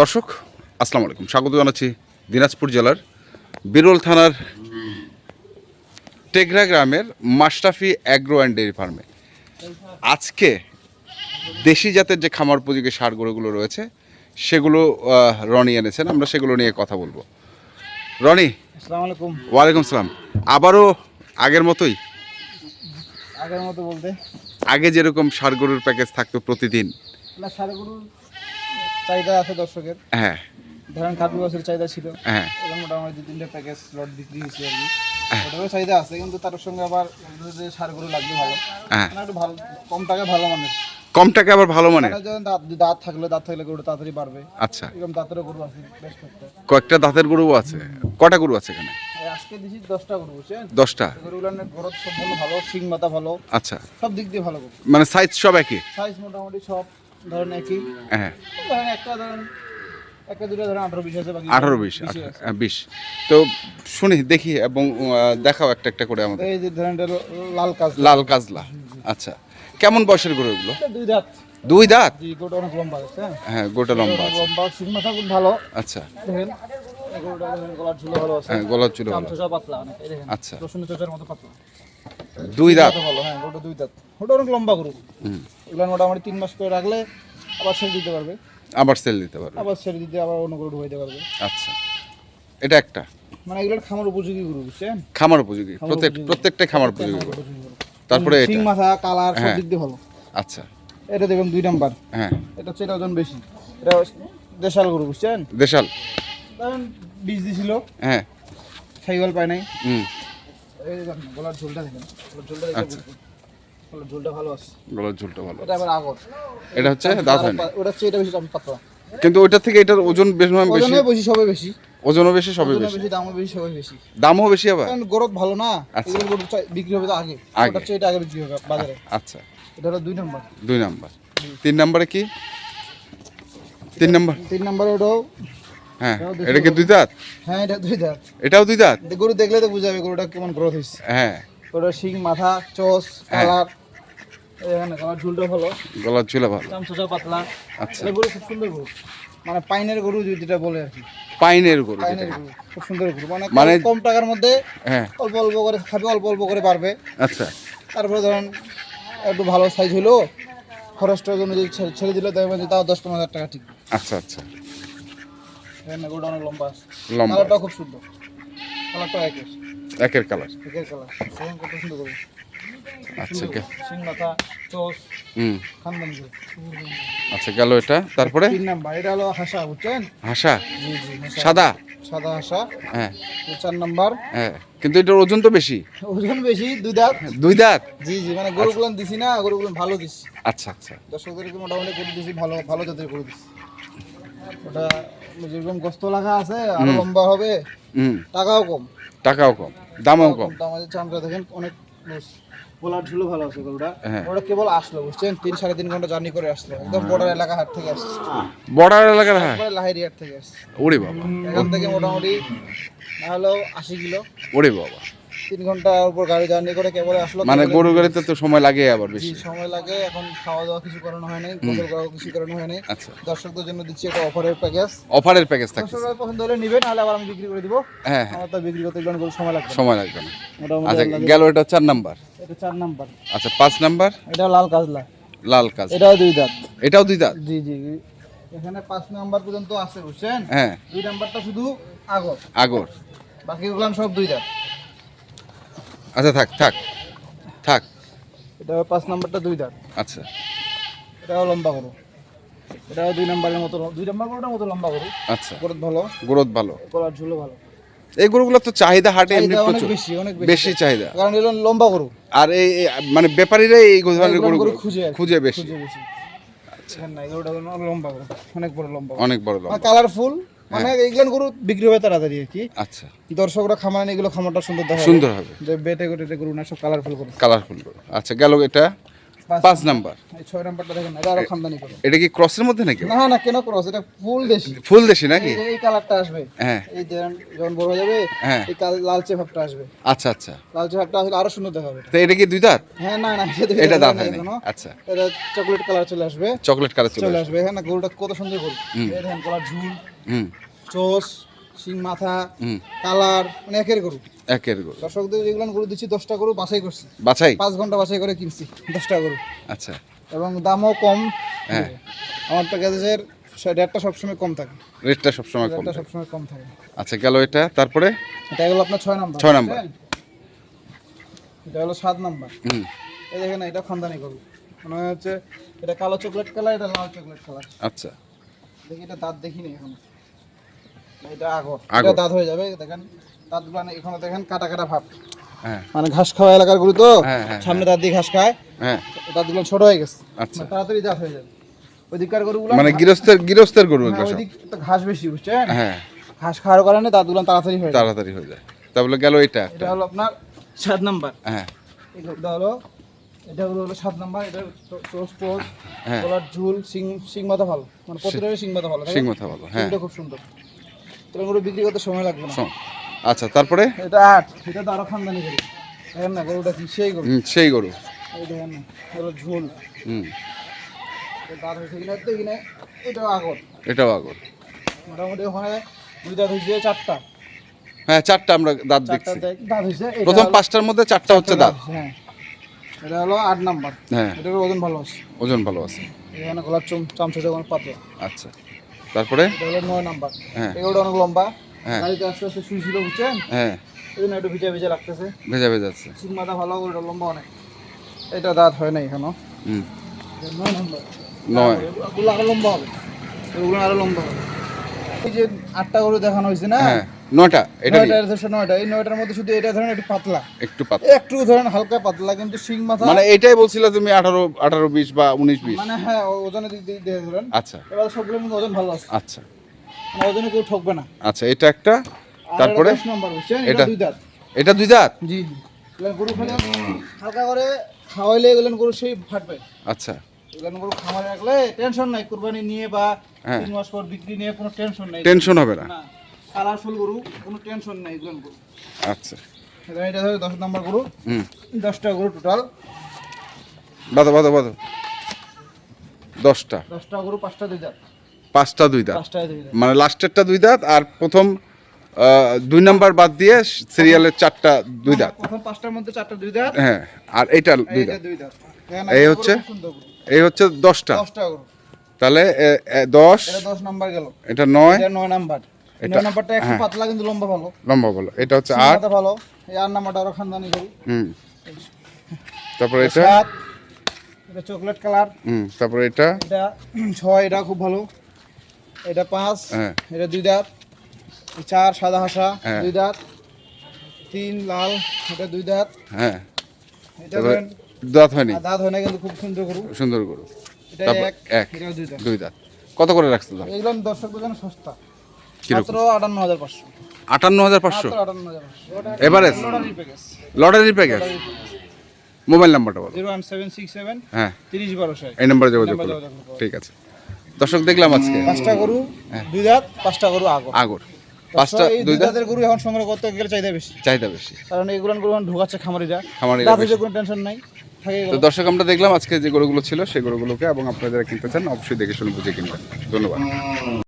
দর্শক আসসালামু আলাইকুম। স্বাগত জানাচ্ছি দিনাজপুর জেলার বিরল থানার টেকরা গ্রামের মাশরাফি অ্যাগ্রো অ্যান্ড ডেয়ারি ফার্মে। আজকে দেশি জাতের যে খামার উপযোগী সার গরুগুলো রয়েছে সেগুলো রনি এনেছেন। আমরা সেগুলো নিয়ে কথা বলব। রনি আসসালামু আলাইকুম। ওয়ালাইকুম সালাম। আবারও আগের মতোই? আগের মতো বলতে? আগে যেরকম সার গরুর প্যাকেজ থাকতো প্রতিদিন? চাহিদা আছে দর্শকের। হ্যাঁ। ধরেন খাপি বছর চাহিদা ছিল। হ্যাঁ। এবং মোটামুটি দু তিনটা প্যাকেজ লট বিক্রি হয়েছে আর কি। ওটারও চাহিদা আছে কিন্তু তার সঙ্গে আবার যে সারগুলো লাগবে ভালো। হ্যাঁ। মানে একটু ভালো কম টাকায় ভালো মানের। কম টাকা আবার ভালো মানে দাঁত দাঁত থাকলে দাঁত থাকলে গরু তাড়াতাড়ি বাড়বে। আচ্ছা। এরকম দাঁতেরও গরু আছে বেশ কয়েকটা। দাঁতের গরু আছে। কটা গরু আছে এখানে? আজকে দিছি দশটা গরু বুঝছেন? দশটা? গরুগুলোর গ্রোথ সম্পূর্ণ ভালো সিং মাথা ভালো। আচ্ছা। সব দিক দিয়ে ভালো মানে সাইজ সব একই? সাইজ মোটামুটি সব ধরেন একই? হ্যাঁ। ধরেন একটা ধরেন আঠারো বিশ। হ্যাঁ, বিশ। তো শুনি দেখি এবং দেখাও একটা একটা করে আমাদের। এই যে ধরেন লাল কাজ লাল কাজলা আচ্ছা। কেমন বয়সের গরু এগুলো দুই দাঁত। দুই দাঁত? গোটা অনেক লম্বা আছে হ্যাঁ। হ্যাঁ গোটা লম্বা আছে। লম্বা সিং মাথা খুব ভালো। আচ্ছা। দেখেন গলার ঝুলো ভালো আছে। হ্যাঁ গলার চুলো ভালো। আচ্ছা। রসুন চোষার মতো পাতলা। দুই দাঁত। ভালো হ্যাঁ গোটা দুই দাঁত। ওটা অনেক লম্বা গরু। হুম। এগুলো মোটামুটি তিন মাস করে রাখলে আবার ছেড়ে দিতে পারবে। আবার সেল দিতে পারবে। আবার ছেড়ে দিতে আবার অন্য গরু ঢুকাইতে পারবে। আচ্ছা। এটা একটা। মানে এগুলোর খামার উপযোগী গরু বুঝছেন? খামার উপযোগী। প্রত্যেক। প্রত্যেকটাই খামার উপযোগী গরু। তারপরে এটা। মাথা কালার সব হ্যাঁ। দিক দিয়ে ভালো। আচ্ছা। এটা দেখুন দুই নাম্বার। হ্যাঁ। এটা হচ্ছে এটা ওজন বেশি। এটা দেশাল গরু বুঝছেন? দেশাল। বীজ দিছিল। হ্যাঁ। খাইওয়াল পায় নাই। হুম। এই দেখেন গলার ঝোলটা দেখেন। গলার ঝোলটা দেখে আচ্ছা। গলার ঝোলটা ভালো আছে। গলার ঝুলটা ভালো এটা আবার আগর। এটা হচ্ছে দাঁত হয় ওটা হচ্ছে এটা বেশি দাম পাতলা। কিন্তু ওইটার থেকে এটার ওজন বেশ বেশি। বেশি সবে বেশি। ওজনও বেশি সবই বেশি। দামও বেশি সবে বেশি। দামও বেশি আবার? কারণ গরত ভালো না আচ্ছা। এগুলো গরু বিক্রি হবে তো আগে। আগে। ওটা হচ্ছে এটা আগে বিক্রি হবে বাজারে। আচ্ছা। এটা হলো দুই নম্বর। দুই নাম্বার। তিন নাম্বারে কি? তিন নাম্বার। তিন নম্বরে ওটাও হ্যাঁ এটা কি দুই দাঁত? হ্যাঁ এটা দুই দাঁত। এটাও দুই দাঁত? গরু দেখলে তো বুঝা যাবে গরুটা কেমন গ্রোথ হয়েছে হ্যাঁ। শিং মাথা চোস হ্যাঁ। কালার। এখানে ঝুলটা ভালো। গলার ভালো। পাতলা। আচ্ছা। গরু খুব সুন্দর গরু। মানে পাইনের গরু যেটা বলে আর কি। পাইনের গরু পাইনের গরু খুব সুন্দর গরু। মানে মানে- কম- টাকার মধ্যে হ্যাঁ। অল্প অল্প করে খাবে অল্প অল্প করে পারবে আচ্ছা। তারপরে ধরেন একটু ভালো সাইজ হলো খরচটার জন্য যদি ছেড়ে- ছেড়ে দিলে দেখবেন যে তাও দশ পনেরো হাজার টাকা ঠিক আচ্ছা আচ্ছা। দেখেন না অনেক লম্বা আছে। লম্বা খুব সুন্দর। কালারটাও একের একের কালার একের কালার কত সুন্দর আচ্ছা কে- সিং মাথা চোস হুম। খানদান আচ্ছা গেল এটা। তারপরে? তিন নাম্বার। এটা হলো হাসা বুঝছেন? হাসা? জি জি সাদা? সাদা হাসা। হ্যাঁ। চার নাম্বার। হ্যাঁ। কিন্তু এটার ওজন তো বেশি। ওজন বেশি দুই দাঁত। দুই দাঁত? জি জি মানে গরুগুলো দিছি না গরুগুলো ভালো দিছি। আচ্ছা আচ্ছা। দর্শকদেরকে মোটামুটি করে দিছি ভালো ভালো জাতের করে দিছি। ওটা যেরকম গোস্ত লাগা আছে আরও লম্বা হবে টাকাও কম। টাকাও কম দামও কম। আমাদের চামড়া দেখেন অনেক। পোলার ঝুলো ভালো আছে গরুটা। হ্যাঁ। ওটা কেবল আসলো বুঝছেন? তিন সাড়ে তিন ঘণ্টা জার্নি করে আসলো একদম বর্ডার এলাকা হাট থেকে আসছে। বর্ডার এলাকার হ্যাঁ তারপরে লাহেরি হাট থেকে আসছে। ওরে বাবা। এখান থেকে মোটামুটি না হলেও আশি কিলো। ওরে বাবা। তিন ঘণ্টার উপর গাড়ি জার্নি করে কেবল আসলো মানে গরু গাড়িতে তো সময় লাগে আবার বেশি। সময় লাগে এখন খাওয়া দাওয়া কিছু করানো হয় নাই গোসল করা কিছু করানো হয় নাই আচ্ছা। দর্শকদের জন্য দিচ্ছি একটা অফারের প্যাকেজ অফারের প্যাকেজ থাকে দর্শকরা পছন্দ হলে নিবেন নাহলে আবার আমি বিক্রি করে দিব। হ্যাঁ হ্যাঁ। আমার তো বিক্রি করতে গেলে সময় লাগবে সময় লাগবে না। আচ্ছা গেল এটা চার নাম্বার? এটা চার নাম্বার। আচ্ছা পাঁচ নাম্বার? এটা লাল কাজলা। লাল কাজ এটাও দুই দাঁত। এটাও দুই দাঁত? জি জি। এখানে পাঁচ নাম্বার পর্যন্ত আছে বুঝছেন? হ্যাঁ। দুই নাম্বারটা শুধু আগর। আগর। বাকিগুলো সব দুই দাঁত। আচ্ছা থাক থাক থাক। এটা পাঁচ নাম্বারটা দুই দাঁত। আচ্ছা। এটাও লম্বা করো এটাও দুই নাম্বারের মতো দুই নাম্বার গরুটার মতো লম্বা করো আচ্ছা। গরুত ভালো। গ্রোথ ভালো। কলার ঝুলো ভালো। এই গরুগুলো তো চাহিদা হাটে এমনি প্রচুর। বেশি অনেক বেশি। চাহিদা। কারণ এগুলো লম্বা গরু। আর এই মানে ব্যাপারীরা এই ধরনের গরু খুঁজে খুঁজে বেশি। খুঁজে বেশি। এখানে না এগুলোটা অনেক লম্বা গরু অনেক বড় লম্বা অনেক বড় লম্বা। কালারফুল মানে এইগুলো গরু বিক্রি হবে তাড়াতাড়ি আর কি। আচ্ছা। দর্শকরা খামার এগুলো খামারটা সুন্দর দেখা সুন্দর হবে। যে বেটে গরু না সব কালারফুল গরু। কালারফুল গরু। আচ্ছা গেল এটা। পাঁচ নাম্বার। এই ছয় নাম্বারটা দেখেন না, এটা আরও খামদানি করো এটা কি ক্রসের মধ্যে নাকি? না না কেন ক্রস? এটা ফুল দেশি। ফুল দেশি নাকি? এই- কালারটা আসবে। হ্যাঁ। এই যখন বড় হয়ে যাবে হ্যাঁ। এই লালচে ভাবটা আসবে। আচ্ছা আচ্ছা। লালচে ভাবটা আসলে আরও সুন্দর দেখাবে। তো এটা কি দুই দাঁত? হ্যাঁ না না এটা দাঁত হয়নি। এখনও। আচ্ছা। এটা চকলেট কালার চলে আসবে। চকলেট কালার চলে আসবে। আসবে। এখানে গরুটা কত সুন্দর গরু দেখেন গলার ঝুল। হুম। চোষ। শিং মাথা কালার মানে একের গরু। একের গরু। দর্শকদের যেগুলো গরু দিচ্ছি দশটা গরু বাছাই করছি। বাছাই? পাঁচ ঘণ্টা বাছাই করে কিনছি দশটা গরু। আচ্ছা। এবং দামও কম। হ্যাঁ। আমার প্যাকেজের রেটটা সবসময় কম থাকে। রেটটা সবসময় কম সবসময় কম থাকে। আচ্ছা গেল এটা তারপরে? এটা হলো আপনার ছয় নাম্বার। ছয় নাম্বার। এটা হলো সাত নাম্বার। হুম। এই দেখেন এটা খানদানি গরু। মনে হচ্ছে এটা কালো চকলেট কালার এটা লাল চকলেট কালার আচ্ছা। দেখি এটা দাঁত দেখিনি এখন। এটা আগর। আগর। এটা দাঁত হয়ে যাবে দেখেন। দাঁতগুলো না- এখানে দেখেন কাটা কাটা ভাব। মানে ঘাস খাওয়া এলাকার গরু তো সামনে দাঁত দিয়ে ঘাস খায়। দাঁতগুলো ছোট হয়ে গেছে। তাড়াতাড়ি দাঁত হয়ে যাবে। ওইদিককার গরুগুলো মানে গৃহস্থের গৃহস্থের গরু হ্যাঁ, এগুলো সব? ওইদিক তো ঘাস বেশি বুঝছেন? হ্যাঁ। ঘাস খাওয়ার কারণে দাঁতগুলো তাড়াতাড়ি হয়ে যায়। তাড়াতাড়ি হয়ে যায়। তারপরে গেল এটা এটা হলো আপনার সাত নাম্বার। হ্যাঁ। এটা হলো এটা হলো হলো সাত নাম্বার। এটা টোস টোস হ্যাঁ। ঝুল সিং সিং মাথা ভালো মানে প্রতিটারই সিং মাথা ভালো সিং মাথা ভালো হ্যাঁ। খুব সুন্দর। তোর গরু বিক্রি করতে সময় লাগবে না। আচ্ছা তারপরে? এটা আট এটা তো আরও খানদানি গরু। দেখেন না গরুটা কি সেই গরু? সেই গরু। এই দেখেন না হলো ঝুল। হুম। দাঁত হয়েছে কিনা দেখি না এটা আগর। এটাও আগর। মোটামুটি ওখানে দুই দাঁত হয়েছে চারটা। হ্যাঁ চারটা আমরা দাঁত দেখছি। এটা প্রথম পাঁচটার মধ্যে চারটা হচ্ছে দাঁত। হ্যাঁ এটা হলো আট নাম্বার। হ্যাঁ। এটার ওজন ভালো আছে। ওজন ভালো আছে। এখানে গলার চম চামচা যখন পাতলা। আচ্ছা। তারপরে? নয় নাম্বার। হ্যাঁ। এগুলো অনেক লম্বা। হ্যাঁ। গাড়িতে আস্তে আস্তে শুই বুঝছেন হ্যাঁ। এই জন্য একটু ভিজা ভিজা লাগতেছে। ভেজা ভেজা আছে। সিং মাথা ভালো ওটা লম্বা অনেক। এটা দাঁত হয় না এখনও। হুম। এটা নয় নাম্বার। নয়। এগুলো আরও লম্বা হবে। এগুলো আরও লম্বা হবে। এই যে আটটা গরু দেখানো হয়েছে না? হ্যাঁ। নয়টা এটা এই নয়টার মধ্যে শুধু এটা ধরেন একটু পাতলা। একটু পাত একটু ধরেন হালকা পাতলা কিন্তু শিং মাথা মানে এটাই বলছিল তুমি আঠারো আঠারো বিশ বা উনিশ বিশ। মানে হ্যাঁ ওজনের দিক দিয়ে ধরেন। আচ্ছা। এবার সবগুলোর মধ্যে ওজন ভালো আছে। আচ্ছা। মানে ওজনে কেউ ঠকবে না। আচ্ছা এটা একটা। তারপরে? এটা দুই দাঁত। এটা দুই দাঁত? জি গরু হালকা করে খাওয়াইলে এগুলো গরু সেই ফাটবে। আচ্ছা। এগুলো গরু খামারে রাখলে টেনশন নাই কুরবানি নিয়ে বা হ্যাঁ। তিন মাস পর বিক্রি নিয়ে কোনো টেনশন নাই। টেনশন হবে না। কালারফুল গরু কোনো টেনশন নাই এগুলো গরু। আচ্ছা। এটা দশ নম্বর গরু। হুম। দশটা গরু টোটাল বাদো বাদো বাদো দশটা। দশটা গরু পাঁচটা দুই দাঁত পাঁচটা দুই দাঁত মানে লাস্টেরটা দুই দাঁত আর প্রথম দুই নাম্বার বাদ দিয়ে সিরিয়ালের চারটা দুই দাঁত প্রথম পাঁচটার মধ্যে চারটা দুই দাঁত হ্যাঁ আর এইটা দুই দাঁত দেখেন, এই হচ্ছে? এই হচ্ছে দশটা। তাহলে দশ। দশ নাম্বার গেল। এটা নয়। নয় নাম্বার। এটা- নাম্বারটা একটু হ্যাঁ। পাতলা কিন্তু লম্বা ভালো। লম্বা বলো এটা হচ্ছে আট। সিংহাটা ভালো। এই আট নাম্বারটা আরও খানদানি গরু হুম। তারপরে এটা এটা? Chocolate colour. হুম তারপরে এটা? এটা ছয় এটা খুব ভালো। এটা পাঁচ হ্যাঁ। এটা দুই দাঁত। চার সাদা হাসা হ্যাঁ। দুই দাঁত। তিন লাল এটা দুই দাঁত। হ্যাঁ। এটা দাঁত হয়নি? দাঁত হয় না কিন্তু খুব সুন্দর গরু। সুন্দর গরু। এটা এক এটা দুই দাঁত। কত করে রাখছো দাম এগুলো দর্শক সস্তা। কীরকম? আটান্ন হাজার পাঁচশো। আটান্ন হাজার এভারেজ লটারি প্যাকেজ মোবাইল নাম্বারটা বলো। Zero one seven six seven হ্যাঁ। তিরিশ বারো ষাট। এই নাম্বারে যোগাযোগ করো। ঠিক আছে। দর্শক দেখলাম আজকে। পাঁচটা গরু দুই দাঁত পাঁচটা গরু আগর। আগর। পাঁচটা দুই দুই দাঁতের গরু এখন সংগ্রহ করতে গেলে চাহিদা বেশি। চাহিদা বেশি। কারণ এগুলো গরু এখন ঢোকাচ্ছে খামারিরা। খামারিরা। কোনো টেনশন নাই। তো দর্শক আমরা দেখলাম আজকে যে গরুগুলো ছিল সেই গরুগুলোকে এবং আপনারা যারা কিনতে চান অবশ্যই দেখে শুনে বুঝে কিনবেন। ধন্যবাদ।